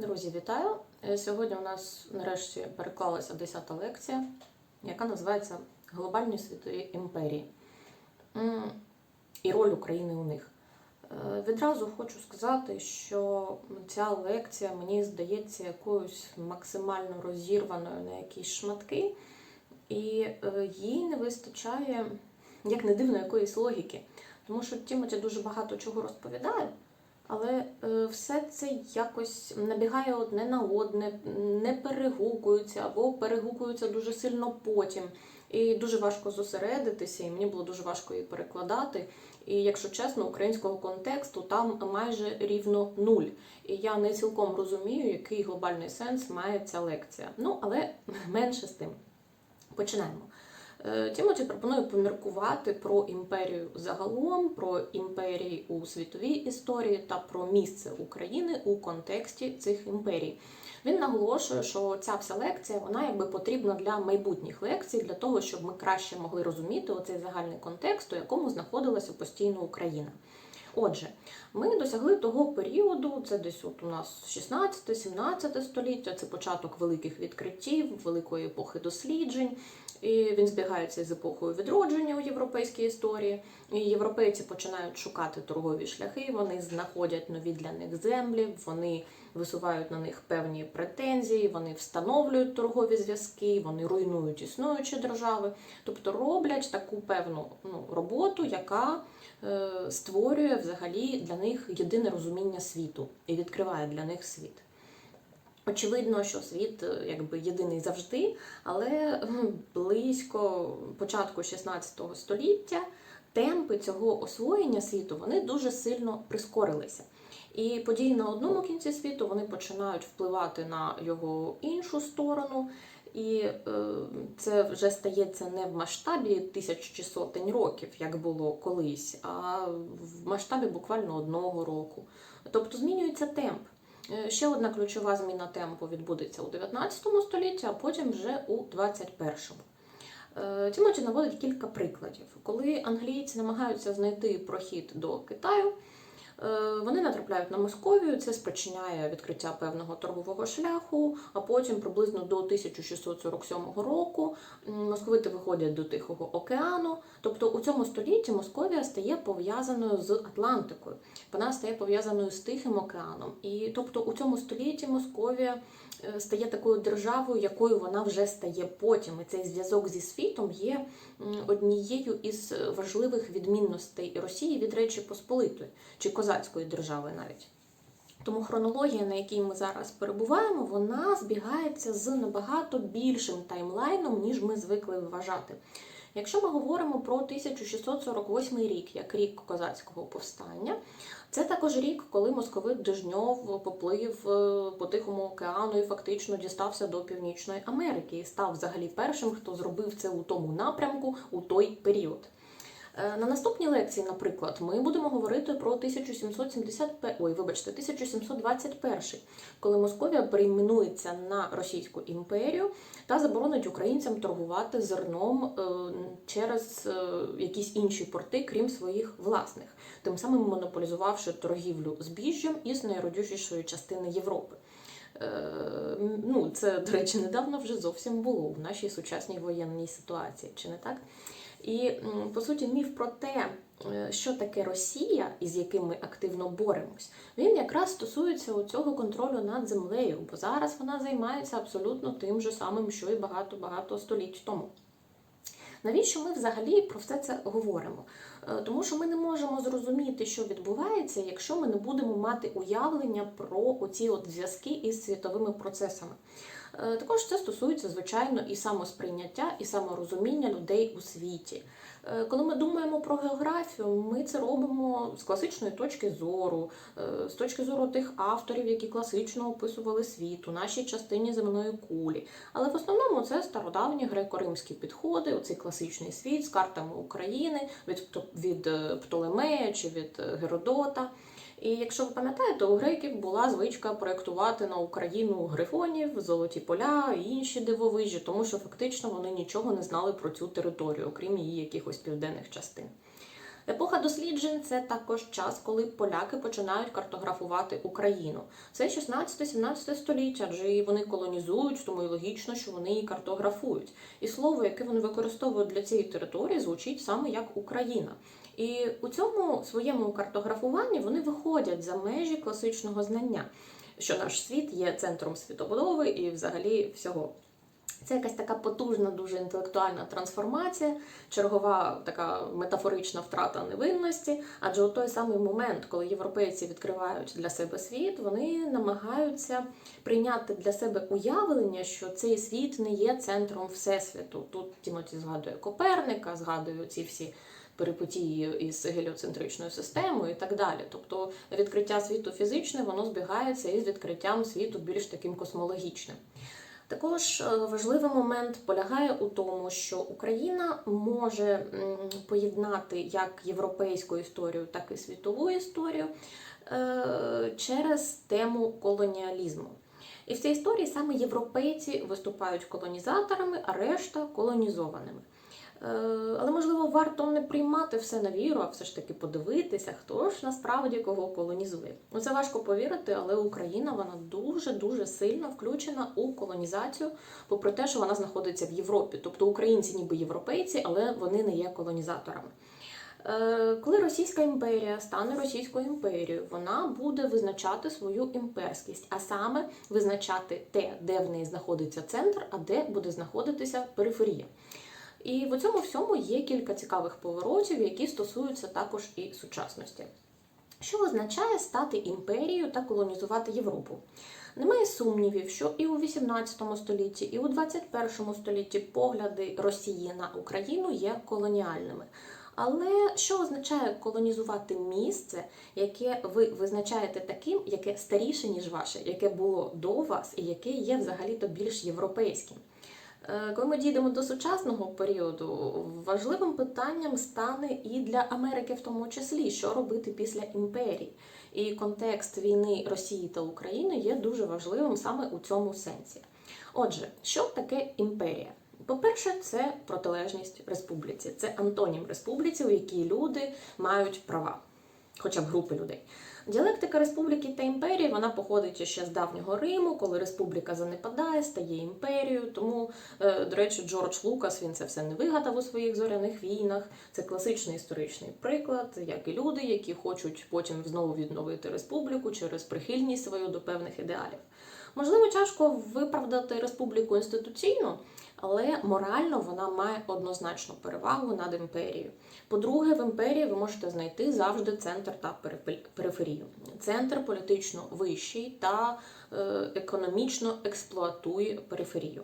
Друзі, вітаю! Е, Сьогодні у нас нарешті переклалася 10-та лекція, яка називається Глобальні світові імперії і роль України у них. Е, Відразу хочу сказати, що ця лекція мені здається якоюсь максимально розірваною на якісь шматки, і е, їй не вистачає, як не дивно, якоїсь логіки. Тому що Тімоті дуже багато чого розповідає, але е, все це якось набігає одне на одне, не перегукуються або перегукуються дуже сильно потім. І дуже важко зосередитися, і мені було дуже важко її перекладати. І якщо чесно, українського контексту там майже рівно нуль. І я не цілком розумію, який глобальний сенс має ця лекція. Ну, але менше з тим. Починаємо. Е, Тімоті пропонує поміркувати про імперію загалом, про імперії у світовій історії та про місце України у контексті цих імперій. Він наголошує, що ця вся лекція вона якби потрібна для майбутніх лекцій, для того, щоб ми краще могли розуміти оцей загальний контекст, у якому знаходилася постійно Україна. Отже, ми досягли того періоду, це десь от у нас 16-17 століття, це початок великих відкриттів, великої епохи досліджень. І він збігається з епохою відродження у європейській історії. І європейці починають шукати торгові шляхи, вони знаходять нові для них землі, вони висувають на них певні претензії, вони встановлюють торгові зв'язки, вони руйнують існуючі держави, тобто роблять таку певну ну, роботу, яка е, створює взагалі для них єдине розуміння світу і відкриває для них світ. Очевидно, що світ е, якби єдиний завжди, але близько початку 16 століття темпи цього освоєння світу вони дуже сильно прискорилися. І події на одному кінці світу вони починають впливати на його іншу сторону. І е, це вже стається не в масштабі тисяч чи сотень років, як було колись, а в масштабі буквально одного року. Тобто змінюється темп. Е, Ще одна ключова зміна темпу відбудеться у 19 столітті, а потім вже у 21-му. Е, Тімоті наводить кілька прикладів. Коли англійці намагаються знайти прохід до Китаю, вони натрапляють на Московію, це спричиняє відкриття певного торгового шляху, а потім приблизно до 1647 року московити виходять до Тихого океану. Тобто у цьому столітті Московія стає пов'язаною з Атлантикою, вона стає пов'язаною з Тихим океаном. І тобто у цьому столітті Московія е, стає такою державою, якою вона вже стає потім. І цей зв'язок зі світом є однією із важливих відмінностей Росії від Речі Посполитої чи козацької держави навіть. Тому хронологія, на якій ми зараз перебуваємо, вона збігається з набагато більшим таймлайном, ніж ми звикли вважати. Якщо ми говоримо про 1648 рік, як рік козацького повстання, це також рік, коли московит Дежньов поплив е, по Тихому океану і фактично дістався до Північної Америки і став взагалі першим, хто зробив це у тому напрямку у той період. Е, На наступній лекції, наприклад, ми будемо говорити про 1771, ой, вибачте, 1721, коли Московія перейменується на Російську імперію та заборонить українцям торгувати зерном е, через е, якісь інші порти, крім своїх власних, тим самим монополізувавши торгівлю збіжжям із найродючішої частини Європи. Ну, це, до речі, недавно вже зовсім було в нашій сучасній воєнній ситуації, чи не так? І по суті, міф про те, е, що таке Росія, із яким ми активно боремось, він якраз стосується цього контролю над землею, бо зараз вона займається абсолютно тим же самим, що і багато-багато століть тому. Навіщо ми взагалі про все це говоримо? Е, Тому що ми не можемо зрозуміти, що відбувається, якщо ми не будемо мати уявлення про оці от зв'язки із світовими процесами. Е, Також це стосується, звичайно, і самосприйняття, і саморозуміння людей у світі. Е, Коли ми думаємо про географію, ми це робимо з класичної точки зору, е, з точки зору тих авторів, які класично описували світ у нашій частині земної кулі. Але в основному це стародавні греко-римські підходи, оцей класичний світ з картами України від, від Птолемея чи від Геродота. І якщо ви пам'ятаєте, у греків була звичка проєктувати на Україну грифонів, золоті поля і інші дивовижі, тому що фактично вони нічого не знали про цю територію, окрім її якихось південних частин. Епоха досліджень це також час, коли поляки починають картографувати Україну. Це 16-17 століття, адже і вони колонізують, тому і логічно, що вони її картографують. І слово, яке вони використовують для цієї території, звучить саме як Україна. І у цьому своєму картографуванні вони виходять за межі класичного знання, що наш світ є центром світобудови і взагалі всього. Це якась така потужна, дуже інтелектуальна трансформація, чергова така метафорична втрата невинності. Адже у той самий момент, коли європейці відкривають для себе світ, вони намагаються прийняти для себе уявлення, що цей світ не є центром всесвіту. Тут Тімоті згадує Коперника, згадує ці всі перипетії із геліоцентричною системою і так далі. Тобто відкриття світу фізичне воно збігається із відкриттям світу більш таким космологічним. Також е, важливий момент полягає у тому, що Україна може поєднати як європейську історію, так і світову історію е, через тему колоніалізму. І в цій історії саме європейці виступають колонізаторами, а решта колонізованими. Е, Але можливо варто не приймати все на віру, а все ж таки подивитися, хто ж насправді кого колонізує. Ну це важко повірити, але Україна вона дуже дуже сильно включена у колонізацію, попри те, що вона знаходиться в Європі. Тобто українці, ніби європейці, але вони не є колонізаторами. Е, Коли Російська імперія стане Російською імперією, вона буде визначати свою імперськість, а саме визначати те, де в неї знаходиться центр, а де буде знаходитися периферія. І в цьому всьому є кілька цікавих поворотів, які стосуються також і сучасності. Що означає стати імперією та колонізувати Європу? Немає сумнівів, що і у 18 столітті, і у 21 столітті погляди Росії на Україну є колоніальними. Але що означає колонізувати місце, яке ви визначаєте таким, яке старіше, ніж ваше, яке було до вас, і яке є взагалі-то більш європейським? Е, Коли ми дійдемо до сучасного періоду, важливим питанням стане і для Америки, в тому числі, що робити після імперії. І контекст війни Росії та України є дуже важливим саме у цьому сенсі. Отже, що таке імперія? По-перше, це протилежність республіці, це антонім республіці, у якій люди мають права, хоча б групи людей. Діалектика республіки та імперії вона походить ще з давнього Риму, коли республіка занепадає, стає імперією. Тому, е, до речі, Джордж Лукас він це все не вигадав у своїх зоряних війнах. Це класичний історичний приклад, як і люди, які хочуть потім знову відновити республіку через прихильність свою до певних ідеалів. Можливо, тяжко виправдати республіку інституційно, але морально вона має однозначну перевагу над імперією. По-друге, в імперії ви можете знайти завжди центр та перифе- периферію. Центр політично вищий та е, економічно експлуатує периферію.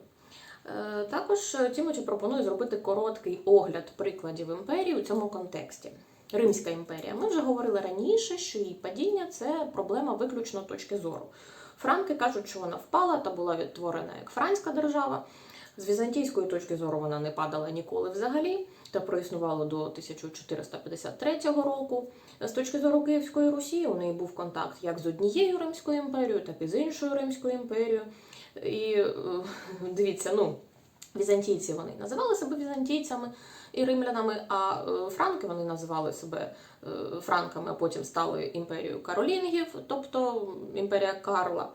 Е, Також Тімоті пропонує зробити короткий огляд прикладів імперії у цьому контексті. Римська імперія. Ми вже говорили раніше, що її падіння це проблема виключно точки зору. Франки кажуть, що вона впала та була відтворена як франська держава. З візантійської точки зору вона не падала ніколи взагалі та проіснувала до 1453 року. З точки зору Київської Русі у неї був контакт як з однією Римською імперією, так і з іншою Римською імперією. І е, дивіться, ну, візантійці вони називали себе візантійцями і римлянами, а е, франки вони називали себе е, франками, а потім стали імперією каролінгів, тобто імперія Карла.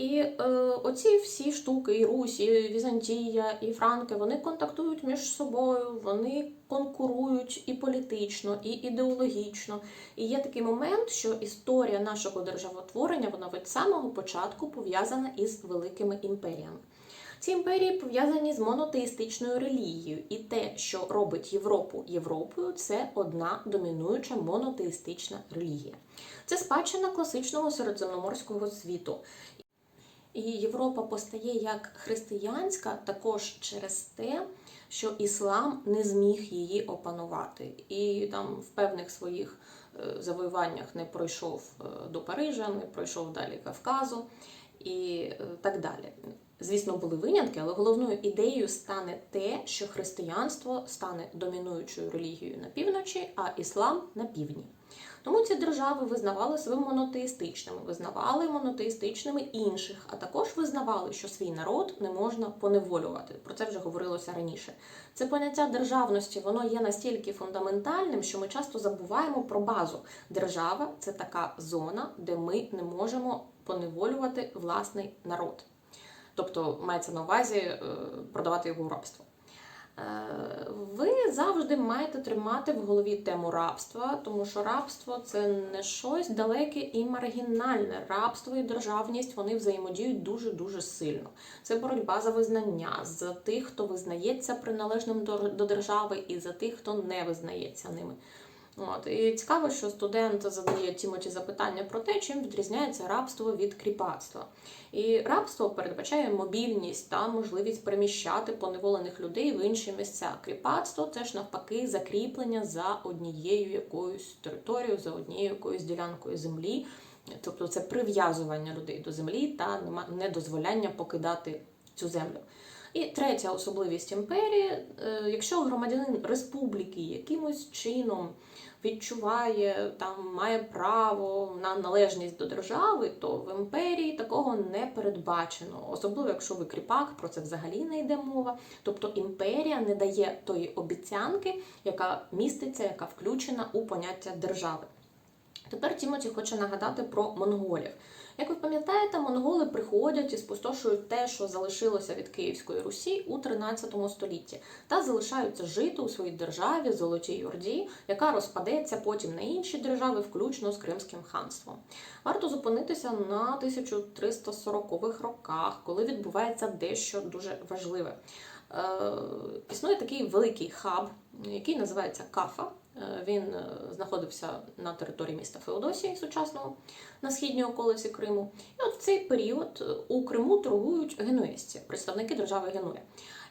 І е, оці всі штуки, і Русь, і Візантія, і Франки, вони контактують між собою, вони конкурують і політично, і ідеологічно. І є такий момент, що історія нашого державотворення вона від самого початку пов'язана із великими імперіями. Ці імперії пов'язані з монотеїстичною релігією, і те, що робить Європу Європою, це одна домінуюча монотеїстична релігія. Це спадщина класичного середземноморського світу. І Європа постає як християнська також через те, що іслам не зміг її опанувати, і там в певних своїх е, завоюваннях не пройшов е, до Парижа, не пройшов далі Кавказу і е, так далі. Звісно, були винятки, але головною ідеєю стане те, що християнство стане домінуючою релігією на півночі, а іслам на півдні. Тому ці держави визнавали себе монотеїстичними, визнавали монотеїстичними інших, а також визнавали, що свій народ не можна поневолювати. Про це вже говорилося раніше. Це поняття державності воно є настільки фундаментальним, що ми часто забуваємо про базу. Держава це така зона, де ми не можемо поневолювати власний народ. Тобто мається на увазі е, продавати його в рабство. Е, Ви завжди маєте тримати в голові тему рабства, тому що рабство це не щось далеке і маргінальне. Рабство і державність вони взаємодіють дуже дуже сильно. Це боротьба за визнання за тих, хто визнається приналежним до держави, і за тих, хто не визнається ними. От і цікаво, що студент задає Тімоті запитання про те, чим відрізняється рабство від кріпацтва. І рабство передбачає мобільність та можливість переміщати поневолених людей в інші місця. Кріпацтво це ж навпаки закріплення за однією якоюсь територією, за однією якоюсь ділянкою землі. Тобто це прив'язування людей до землі та недозволяння покидати цю землю. І третя особливість імперії, е, якщо громадянин республіки якимось чином відчуває, там має право на належність до держави, то в імперії такого не передбачено. Особливо, якщо ви кріпак, про це взагалі не йде мова. Тобто імперія не дає тої обіцянки, яка міститься, яка включена у поняття держави. Тепер Тімоті хоче нагадати про монголів. Як ви пам'ятаєте, монголи приходять і спустошують те, що залишилося від Київської Русі у 13 столітті, та залишаються жити у своїй державі Золотій Орді, яка розпадеться потім на інші держави, включно з Кримським ханством. Варто зупинитися на 1340-х роках, коли відбувається дещо дуже важливе. Е, існує такий великий хаб, який називається Кафа. Е, Він е, знаходився на території міста Феодосії сучасного на східній околиці Криму. І от в цей період е, у Криму торгують генуезці, представники держави Генуя.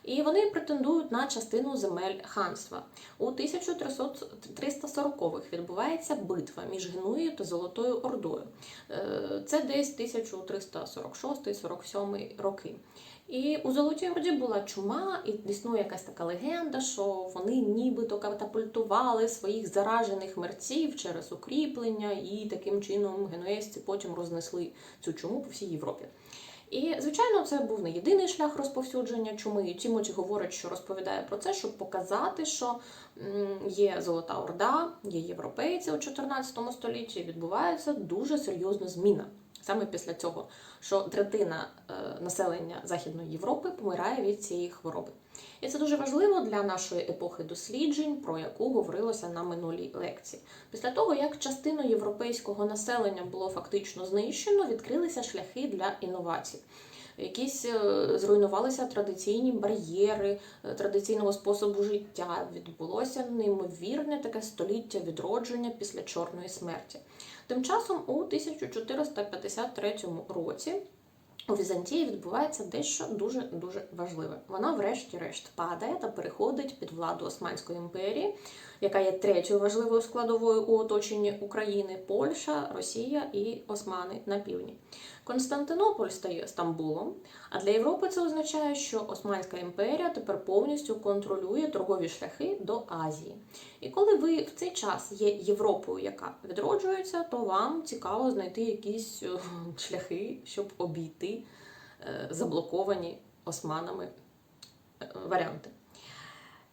І вони претендують на частину земель ханства. У 1340-х відбувається битва між Генуєю та Золотою Ордою. Це десь 1346-47 роки. І у Золотій Орді була чума, і існує якась така легенда, що вони нібито катапультували своїх заражених мерців через укріплення, і таким чином генуезці потім рознесли цю чуму по всій Європі. І, звичайно, це був не єдиний шлях розповсюдження чуми. Тімоті говорить, що розповідає про це, щоб показати, що є Золота Орда, є європейці у 14 столітті, і відбувається дуже серйозна зміна. Саме після цього, що третина е, населення Західної Європи помирає від цієї хвороби. І це дуже важливо для нашої епохи досліджень, про яку говорилося на минулій лекції. Після того, як частину європейського населення було фактично знищено, відкрилися шляхи для інновацій. Якісь е, зруйнувалися традиційні бар'єри е, традиційного способу життя. Відбулося неймовірне таке століття відродження після чорної смерті. Тим часом у 1453 році у Візантії відбувається дещо дуже дуже важливе. Вона, врешті-решт, падає та переходить під владу Османської імперії, яка є третьою важливою складовою у оточенні України: Польща, Росія і Османи на півдні. Константинополь стає Стамбулом, а для Європи це означає, що Османська імперія тепер повністю контролює торгові шляхи до Азії. І коли ви в цей час є Європою, яка відроджується, то вам цікаво знайти якісь е, шляхи, щоб обійти е, заблоковані османами е, варіанти.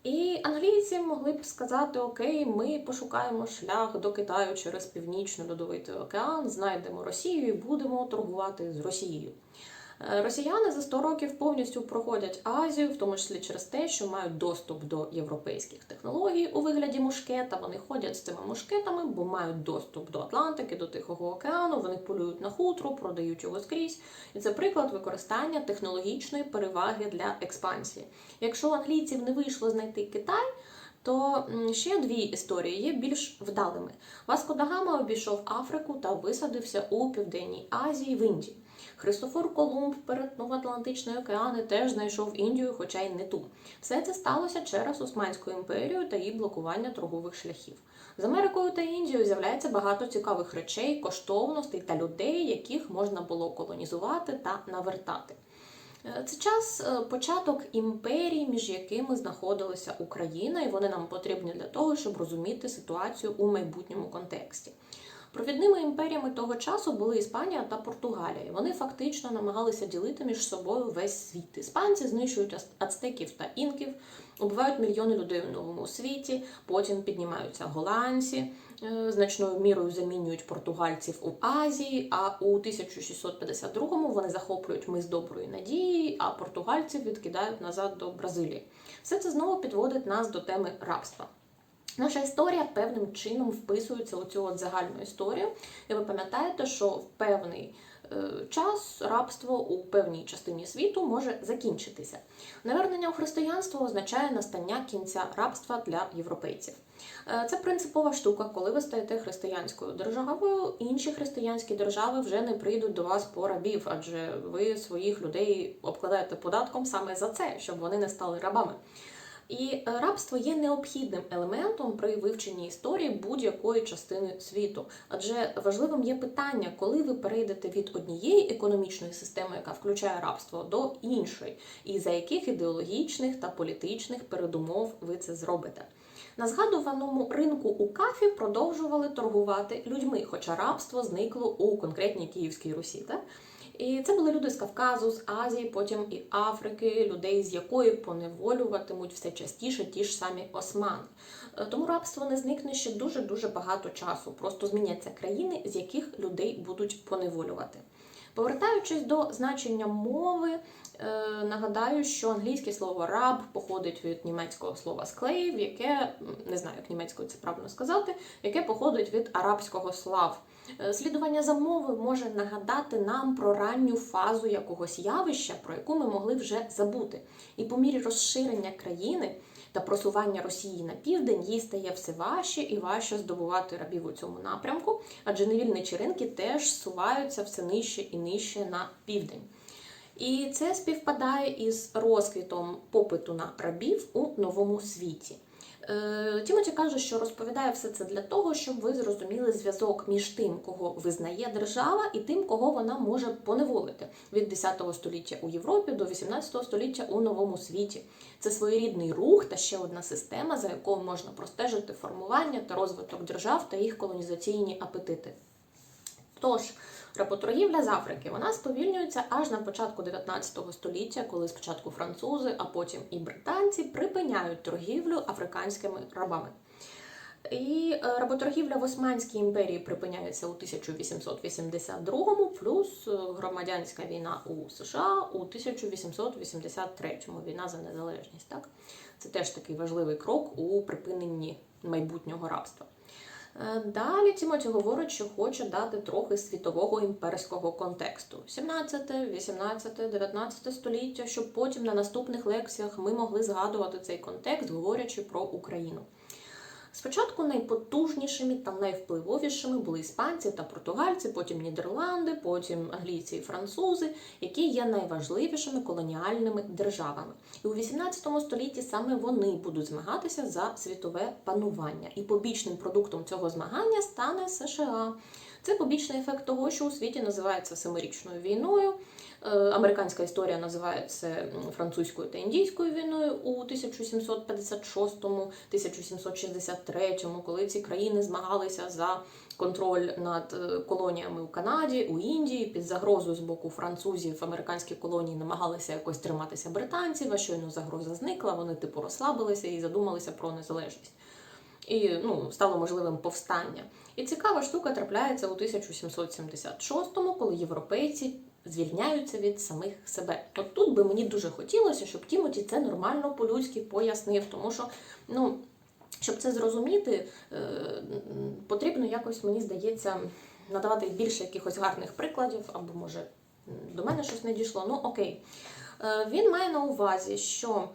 І англійці могли б сказати: Окей, ми пошукаємо шлях до Китаю через північний льодовитий океан, знайдемо Росію і будемо торгувати з Росією. Е, Росіяни за 100 років повністю проходять Азію, в тому числі через те, що мають доступ до європейських технологій у вигляді мушкета. Вони ходять з цими мушкетами, бо мають доступ до Атлантики, до Тихого океану. Вони полюють на хутро, продають його скрізь. І це приклад використання технологічної переваги для експансії. Якщо англійців не вийшло знайти Китай. То ще дві історії є більш вдалими. Васко да Гама обійшов Африку та висадився у Південній Азії в Індії. Христофор Колумб перетнув Атлантичний океан і теж знайшов Індію, хоча й не ту. Все це сталося через Османську імперію та її блокування торгових шляхів. З Америкою та Індією з'являється багато цікавих речей, коштовностей та людей, яких можна було колонізувати та навертати. Е, Це час е, початок імперій, між якими знаходилася Україна, і вони нам потрібні для того, щоб розуміти ситуацію у майбутньому контексті. Провідними імперіями того часу були Іспанія та Португалія. Вони фактично намагалися ділити між собою весь світ. Іспанці знищують ацтеків та інків, убивають мільйони людей у новому світі. Потім піднімаються голландці, е, значною мірою замінюють португальців у Азії. А у 1652-му вони захоплюють мис доброї надії, а португальців відкидають назад до Бразилії. Все це знову підводить нас до теми рабства. Наша історія певним чином вписується у цю от загальну історію. І ви пам'ятаєте, що в певний е, час рабство у певній частині світу може закінчитися. Навернення у християнство означає настання кінця рабства для європейців. Е, Це принципова штука, коли ви стаєте християнською державою, інші християнські держави вже не прийдуть до вас по рабів, адже ви своїх людей обкладаєте податком саме за це, щоб вони не стали рабами. І е, рабство є необхідним елементом при вивченні історії будь-якої частини світу. Адже важливим є питання, коли ви перейдете від однієї економічної системи, яка включає рабство, до іншої, і за яких ідеологічних та політичних передумов ви це зробите. На згадуваному ринку у Кафі продовжували торгувати людьми, хоча рабство зникло у конкретній Київській Русі. Так? І це були люди з Кавказу, з Азії, потім і Африки, людей, з якої поневолюватимуть все частіше ті ж самі османи. Е, Тому рабство не зникне ще дуже дуже багато часу. Просто зміняться країни, з яких людей будуть поневолювати. Повертаючись до значення мови, е, нагадаю, що англійське слово раб походить від німецького слова slave, яке не знаю, як німецькою це правильно сказати, яке походить від арабського слав. Е, Слідування за мовою може нагадати нам про ранню фазу якогось явища, про яку ми могли вже забути. І по мірі розширення країни та просування Росії на південь їй стає все важче і важче здобувати рабів у цьому напрямку, адже невільничі ринки теж суваються все нижче і нижче на південь. І це співпадає із розквітом попиту на рабів у новому світі. Е, Тімоті каже, що розповідає все це для того, щоб ви зрозуміли зв'язок між тим, кого визнає держава, і тим, кого вона може поневолити від 10 століття у Європі до 18 століття у новому світі. Це своєрідний рух та ще одна система, за якою можна простежити формування та розвиток держав та їх колонізаційні апетити. Тож, работоргівля з Африки вона сповільнюється аж на початку 19 століття, коли спочатку французи, а потім і британці припиняють торгівлю африканськими рабами. І е, работоргівля в Османській імперії припиняється у 1882-му, плюс е, громадянська війна у США у 1883-му, війна за незалежність. Так? Це теж такий важливий крок у припиненні майбутнього рабства. Е, Далі Тімоті говорить, що хоче дати трохи світового імперського контексту 17, 18, 19 століття, щоб потім на наступних лекціях ми могли згадувати цей контекст, говорячи про Україну. Спочатку найпотужнішими та найвпливовішими були іспанці та португальці, потім Нідерланди, потім англійці і французи, які є найважливішими колоніальними державами. І у 18 столітті саме вони будуть змагатися за світове панування. І побічним продуктом цього змагання стане США. Це побічний ефект того, що у світі називається семирічною війною. Е, Американська історія називає це м, французькою та індійською війною у 1756-1763, коли ці країни змагалися за контроль над е, колоніями у Канаді, у Індії під загрозою з боку французів. Американські колонії намагалися якось триматися британців, а щойно загроза зникла. Вони типу розслабилися і задумалися про незалежність. І ну, стало можливим повстання. І цікава штука трапляється у 1776-му, коли європейці звільняються від самих себе. От тут би мені дуже хотілося, щоб Тімоті це нормально по-людськи пояснив, тому що, ну, щоб це зрозуміти, е, потрібно якось, мені здається, надавати більше якихось гарних прикладів, або може до мене щось не дійшло. Ну окей. Е, Він має на увазі, що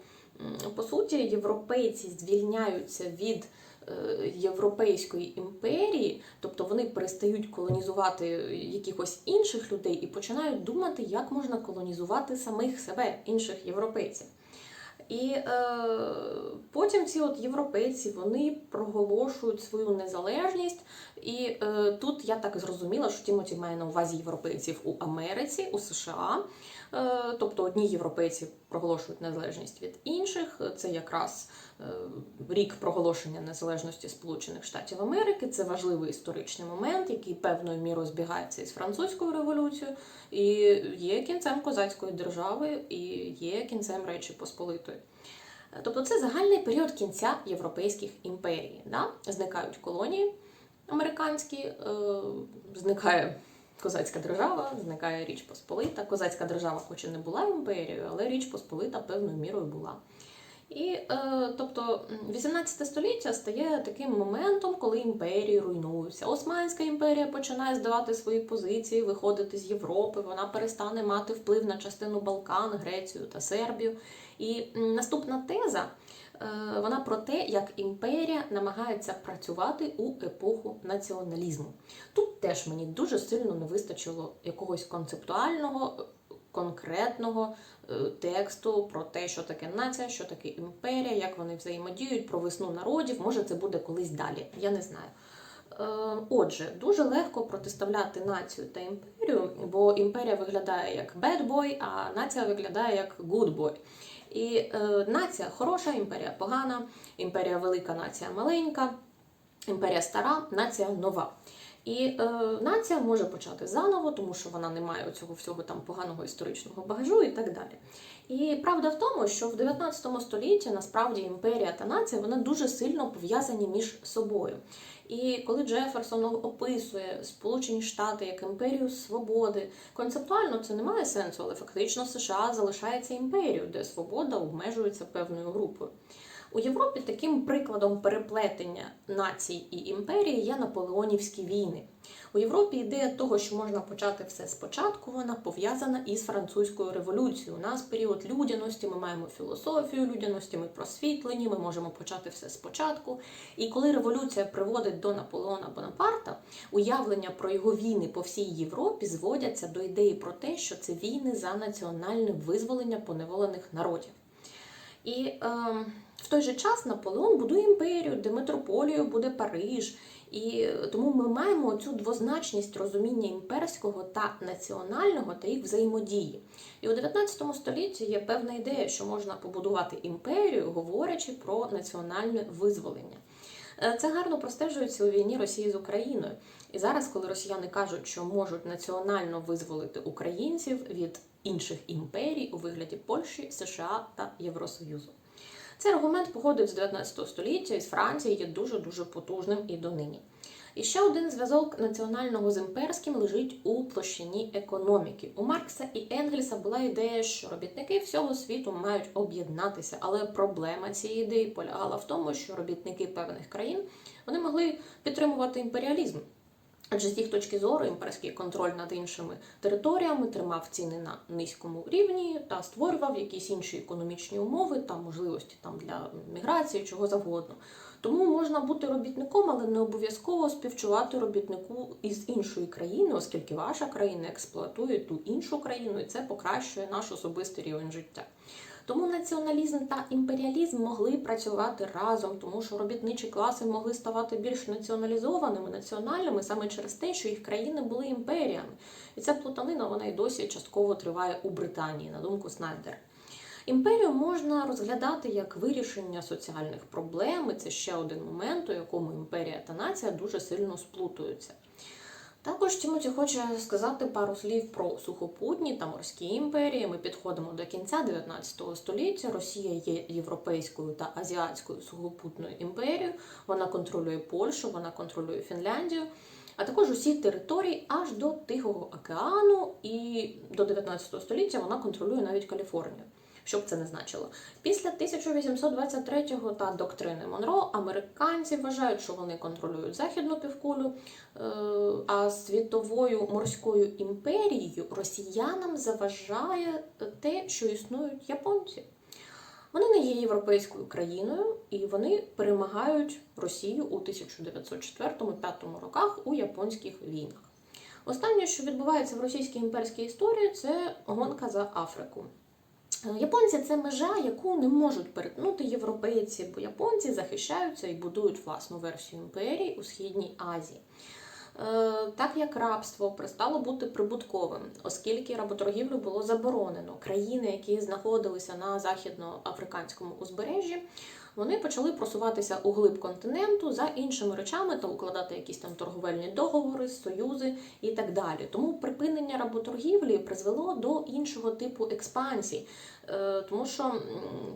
по суті європейці звільняються від е, Європейської імперії, тобто вони перестають колонізувати якихось інших людей і починають думати, як можна колонізувати самих себе, інших європейців. І е, потім ці от європейці вони проголошують свою незалежність. І е, тут я так зрозуміла, що Тімоті має на увазі європейців у Америці, у США. Е, тобто одні європейці проголошують незалежність від інших. Це якраз е, рік проголошення незалежності Сполучених Штатів Америки. Це важливий історичний момент, який певною мірою збігається із французькою революцією, і є кінцем козацької держави, і є кінцем Речі Посполитої. Тобто це загальний період кінця європейських імперій. Да? Зникають колонії американські, е, зникає козацька держава, зникає Річ Посполита. Козацька держава, хоч і не була імперією, але Річ Посполита певною мірою була. І е, тобто 18 століття стає таким моментом, коли імперії руйнуються. Османська імперія починає здавати свої позиції, виходити з Європи. Вона перестане мати вплив на частину Балкан, Грецію та Сербію. І наступна теза вона про те, як імперія намагається працювати у епоху націоналізму. Тут теж мені дуже сильно не вистачило якогось концептуального, конкретного е, тексту про те, що таке нація, що таке імперія, як вони взаємодіють, про весну народів. Може, це буде колись далі. Я не знаю. Е, Отже, дуже легко протиставляти націю та імперію, бо імперія виглядає як bad boy, а нація виглядає як good boy. І е, нація хороша, імперія погана, імперія велика, нація маленька, імперія стара, нація нова. І е, нація може почати заново, тому що вона не має цього всього там поганого історичного багажу і так далі. І правда в тому, що в 19 столітті насправді імперія та нація вони дуже сильно пов'язані між собою. І коли Джеферсон описує Сполучені Штати як імперію свободи, концептуально це не має сенсу, але фактично США залишається імперією, де свобода обмежується певною групою. У Європі таким прикладом переплетення націй і імперії є наполеонівські війни. У Європі ідея того, що можна почати все спочатку, вона пов'язана із французькою революцією. У нас період людяності, ми маємо філософію людяності, ми просвітлені, ми можемо почати все спочатку. І коли революція приводить до Наполеона Бонапарта, уявлення про його війни по всій Європі зводяться до ідеї про те, що це війни за національне визволення поневолених народів. І е, в той же час Наполеон будує імперію, де метрополією буде Париж. І тому ми маємо цю двозначність розуміння імперського та національного та їх взаємодії. І у 19 столітті є певна ідея, що можна побудувати імперію, говорячи про національне визволення. Е, Це гарно простежується у війні Росії з Україною. І зараз, коли росіяни кажуть, що можуть національно визволити українців від інших імперій у вигляді Польщі, США та Євросоюзу. Цей аргумент походить з 19 століття і з Франції є дуже-дуже потужним і донині. І ще один зв'язок національного з імперським лежить у площині економіки. У Маркса і Енгельса була ідея, що робітники всього світу мають об'єднатися, але проблема цієї ідеї полягала в тому, що робітники певних країн вони могли підтримувати імперіалізм. Адже з їх точки зору імперський контроль над іншими територіями тримав ціни на низькому рівні та створював якісь інші економічні умови та можливості там для міграції, чого завгодно. Тому можна бути робітником, але не обов'язково співчувати робітнику із іншої країни, оскільки ваша країна експлуатує ту іншу країну, і це покращує наш особистий рівень життя. Тому націоналізм та імперіалізм могли працювати разом, тому що робітничі класи могли ставати більш націоналізованими, національними саме через те, що їх країни були імперіями. І ця плутанина вона й досі частково триває у Британії, на думку Снайдера. Імперію можна розглядати як вирішення соціальних проблем, і це ще один момент, у якому імперія та нація дуже сильно сплутуються. Також Тімоті хоче сказати пару слів про сухопутні та морські імперії. Ми підходимо до кінця 19 століття. Росія є європейською та азіатською сухопутною імперією. Вона контролює Польщу, вона контролює Фінляндію, а також усі території аж до Тихого океану, і до 19 століття вона контролює навіть Каліфорнію. Що б це не значило. Після 1823-го та доктрини Монро американці вважають, що вони контролюють західну півкулю, е, а світовою морською імперією росіянам заважає те, що існують японці. Вони не є європейською країною і вони перемагають Росію у 1904-5 роках у японських війнах. Останнє, що відбувається в російській імперській історії, це гонка за Африку. Е, Японці це межа, яку не можуть перетнути європейці, бо японці захищаються і будують власну версію імперії у Східній Азії. Е, Так як рабство перестало бути прибутковим, оскільки работоргівлю було заборонено, країни, які знаходилися на західноафриканському узбережжі, вони почали просуватися у глиб континенту за іншими речами та укладати якісь там торговельні договори, союзи і так далі. Тому припинення работоргівлі призвело до іншого типу експансій, Е, тому що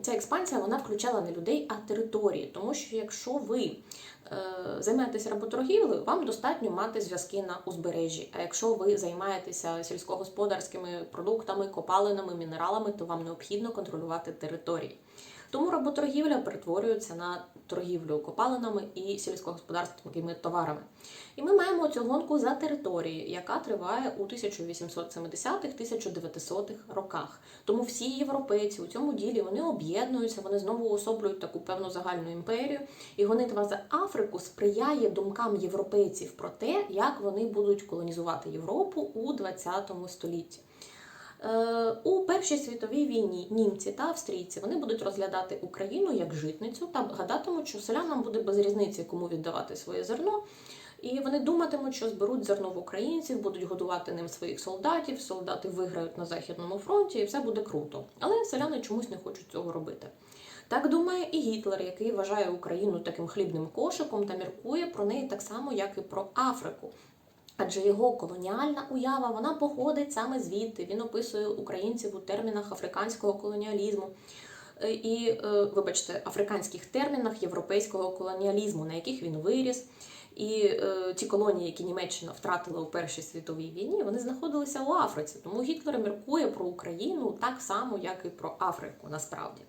ця експансія вона включала не людей, а території. Тому що якщо ви займаєтеся работоргівлею, вам достатньо мати зв'язки на узбережжі. А якщо ви займаєтеся сільськогосподарськими продуктами, копалинами, мінералами, то вам необхідно контролювати території. Тому работоргівля перетворюється на торгівлю копалинами і сільськогосподарськими товарами. І ми маємо цю гонку за території, яка триває у 1870-1900-х роках. Тому всі європейці у цьому ділі вони об'єднуються, вони знову уособлюють таку певну загальну імперію. І гонитва за Африку сприяє думкам європейців про те, як вони будуть колонізувати Європу у 20 столітті. Е, У Першій світовій війні німці та австрійці вони будуть розглядати Україну як житницю та гадатимуть, що селянам буде без різниці, кому віддавати своє зерно. І вони думатимуть, що зберуть зерно в українців, будуть годувати ним своїх солдатів, солдати виграють на Західному фронті, і все буде круто. Але селяни чомусь не хочуть цього робити. Так думає і Гітлер, який вважає Україну таким хлібним кошиком та міркує про неї так само, як і про Африку. Адже його колоніальна уява вона походить саме звідти. Він описує українців у термінах африканського колоніалізму. Е, І, е, вибачте, африканських термінах європейського колоніалізму, на яких він виріс. І е, ті колонії, які Німеччина втратила у Першій світовій війні, вони знаходилися у Африці. Тому Гітлер міркує про Україну так само, як і про Африку насправді.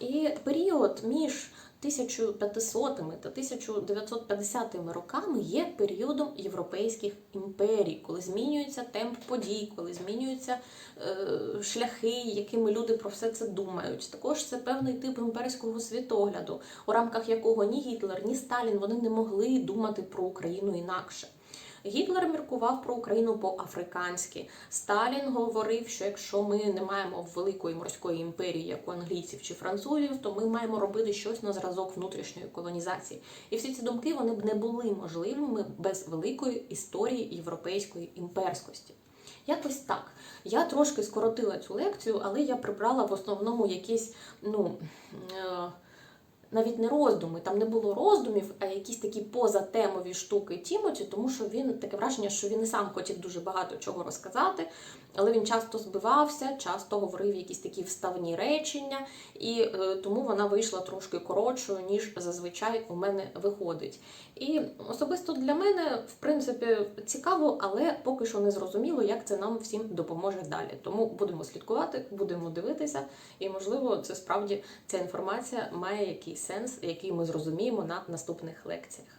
І період між 1500 та 1950 роками є періодом європейських імперій, коли змінюється темп подій, коли змінюються е, шляхи, якими люди про все це думають. Також це певний тип імперського світогляду, у рамках якого ні Гітлер, ні Сталін вони не могли думати про Україну інакше. Гітлер міркував про Україну по-африканськи. Сталін говорив, що якщо ми не маємо великої морської імперії, як у англійців чи французів, то ми маємо робити щось на зразок внутрішньої колонізації. І всі ці думки вони б не були можливими без великої історії європейської імперськості. Якось так. Я трошки скоротила цю лекцію, але я прибрала в основному якісь, ну. Е- навіть не роздуми, там не було роздумів, а якісь такі позатемові штуки Тімоті, тому що він таке враження, що він і сам хотів дуже багато чого розказати, але він часто збивався, часто говорив якісь такі вставні речення, і е, тому вона вийшла трошки коротшою, ніж зазвичай у мене виходить. І особисто для мене, в принципі, цікаво, але поки що не зрозуміло, як це нам всім допоможе далі. Тому будемо слідкувати, будемо дивитися, і можливо, це справді ця інформація має якийсь сенс, який ми зрозуміємо на наступних лекціях.